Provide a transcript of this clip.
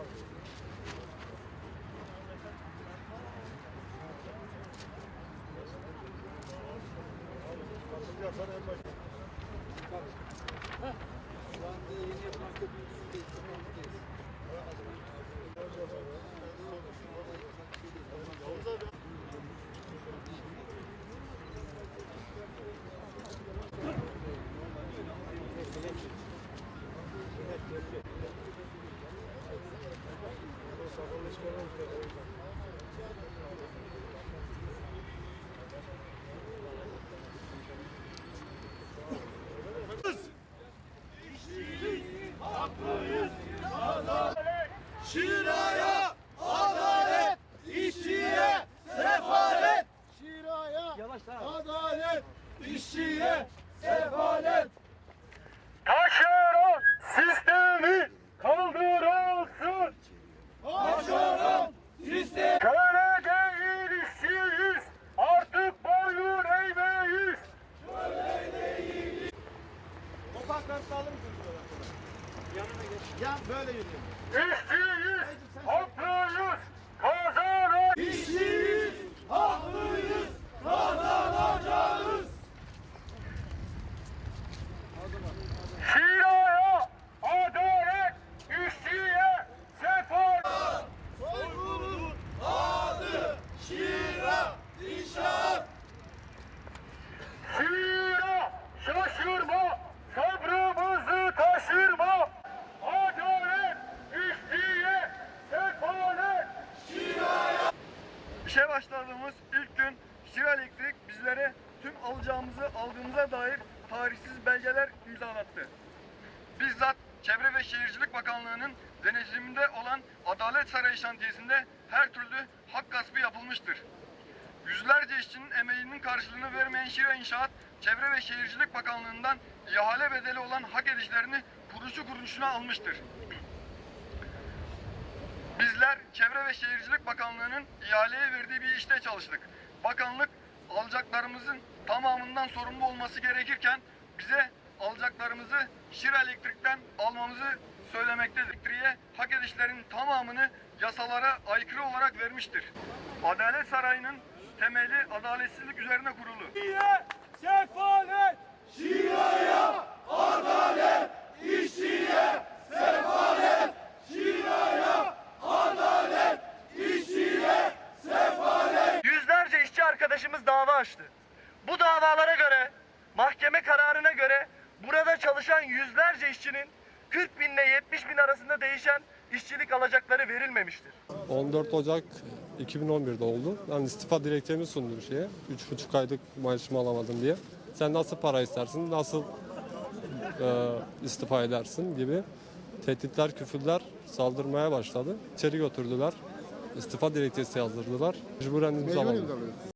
Şiraya Şuradan? Yanına geç. Yan böyle yürüyelim. İşçiyiz. Haklıyız. Kazanacağız. İşçiyiz, haklıyız, kazanacağız. Şiraya adalet. işçiye sefalet. Soygunun adı Şira İnşaat. Şira şaşırma. Sabrımızı taşırma. Adalet. işçiye sefalet. İşe başladığımız ilk gün Şira Elektrik bizlere tüm alacağımızı aldığımıza dair tarihsiz belgeler imzalattı. Bizzat Çevre ve Şehircilik Bakanlığı'nın denetiminde olan Adalet Sarayı şantiyesinde her türlü hak gaspı yapılmıştır. Yüzlerce işçinin emeğinin karşılığını vermeyen Şira İnşaat, Çevre ve Şehircilik Bakanlığı'ndan ihale bedeli olan hak edişlerini kuruşu kuruşuna almıştır. Bizler Çevre ve Şehircilik Bakanlığı'nın ihaleye verdiği bir işte çalıştık. Bakanlık alacaklarımızın tamamından sorumlu olması gerekirken bize alacaklarımızı Şira Elektrik'ten almamızı söylemektedir. Elektriğe hak edişlerin tamamını yasalara aykırı olarak vermiştir. Adalet Sarayı'nın temeli adaletsizlik üzerine kurulu. Sefalet. Şiraya adalet, işçiye sefalet. Şiraya adalet, işçiye sefalet. Yüzlerce işçi arkadaşımız dava açtı. Bu davalara göre, mahkeme kararına göre burada çalışan yüzlerce işçinin 40 bin ile 70 bin arasında değişen işçilik alacakları verilmemiştir. 14 Ocak 2011'de oldu. Ben istifa dilekçemi sundum şeye. 3,5 aylık maaşımı alamadım diye. Sen nasıl para istersin, nasıl e, istifa edersin gibi tehditler, küfürler saldırmaya başladı. İçeri götürdüler. İstifa dilekçesi yazdırdılar. Mecburen imzaladım.